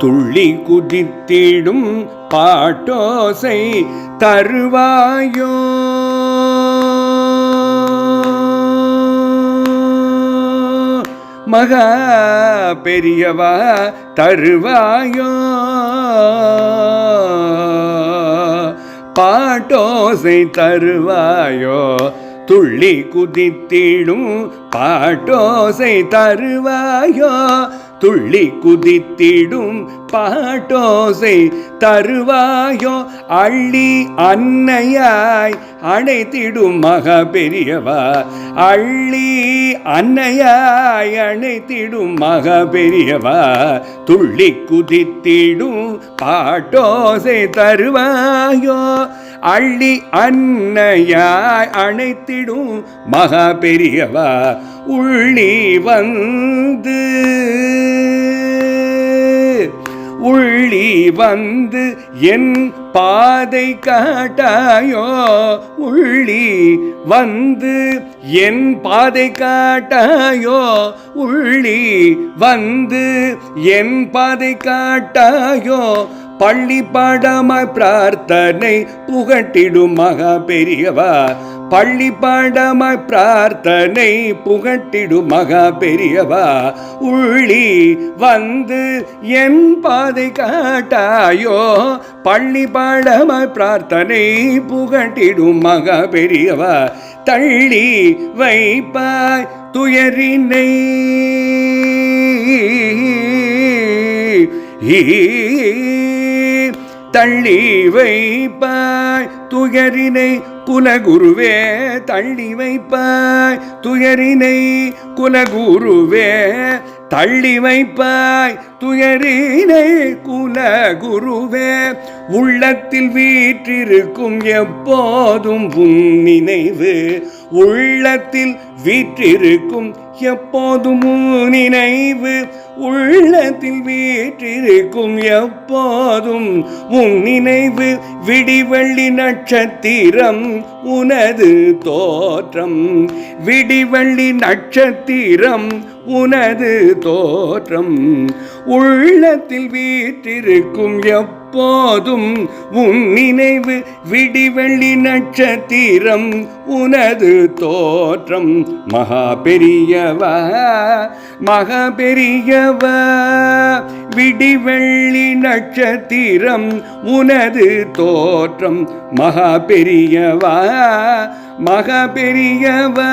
துள்ளி குதித்திடும் பாட்டோசை தருவாயோ? மகா பெரியவா தருவாயோ? பாட்டோசை தருவாயோ? துள்ளி குதித்திடும் பாட்டோசை தருவாயோ? துள்ளி குதித்திடும் பாட்டோசை தருவாயோ? அள்ளி அன்னையாய் அணைத்திடும் மக பெரியவா அள்ளி அன்னையாய் அணைத்திடும் மக பெரியவா துள்ளி குதித்திடும் பாட்டோசை தருவாயோ? அள்ளி அன்னையாய் அணைத்திடும் மகா பெரியவா உள்ளி வந்து உள்ளி வந்து என் பாதை காட்டாயோ? உள்ளி வந்து என் பாதை காட்டாயோ? உள்ளி வந்து என் பாதை காட்டாயோ? பள்ளி பாடமாய் பிரார்த்தனை புகட்டிடும் மகா பெரியவா. பள்ளி பாடமாய் பிரார்த்தனை புகட்டிடும் மகா பெரியவா. உள்ளி வந்து என் பாதை காட்டாயோ. பள்ளி பாடமாய் பிரார்த்தனை புகட்டிடும் மகா பெரியவா. தள்ளி வைப்பாய் துயரினை. தள்ளி வைப்பாய். துயரினை குலகுருவே தள்ளி வைப்பாய். துயரினை குலகுருவே தள்ளி வைப்பாய். துயரினை குலகுருவே உள்ளத்தில் வீற்றிருக்கும் எப்போதும் உன் நினைவு. உள்ளத்தில் வீற்றிருக்கும் எப்போதும் நினைவு. உள்ளத்தில் வீற்றிருக்கும் எப்போதும் உன் நினைவு. விடிவள்ளி நட்சத்திரம் உனது தோற்றம். விடிவள்ளி நட்சத்திரம் உனது தோற்றம். உள்ளத்தில் வீற்றிருக்கும் எப்போதும் உன் நினைவு விடிவெள்ளி நட்சத்திரம் உனது தோற்றம். மகா பெரியவா மகா பெரியவா விடிவெள்ளி நட்சத்திரம் உனது தோற்றம். மகா பெரியவா மகா பெரியவா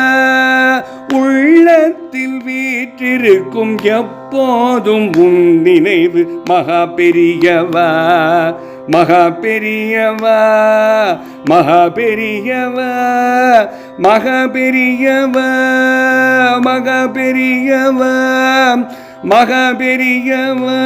உள்ளத்தில் வீற்றிருக்கும் எப்போதும் உன் நினைவு மகா பெரியவா மகா பெரியவா மகா பெரியவா மகா பெரியவா மகா பெரியவா மகா பெரியவா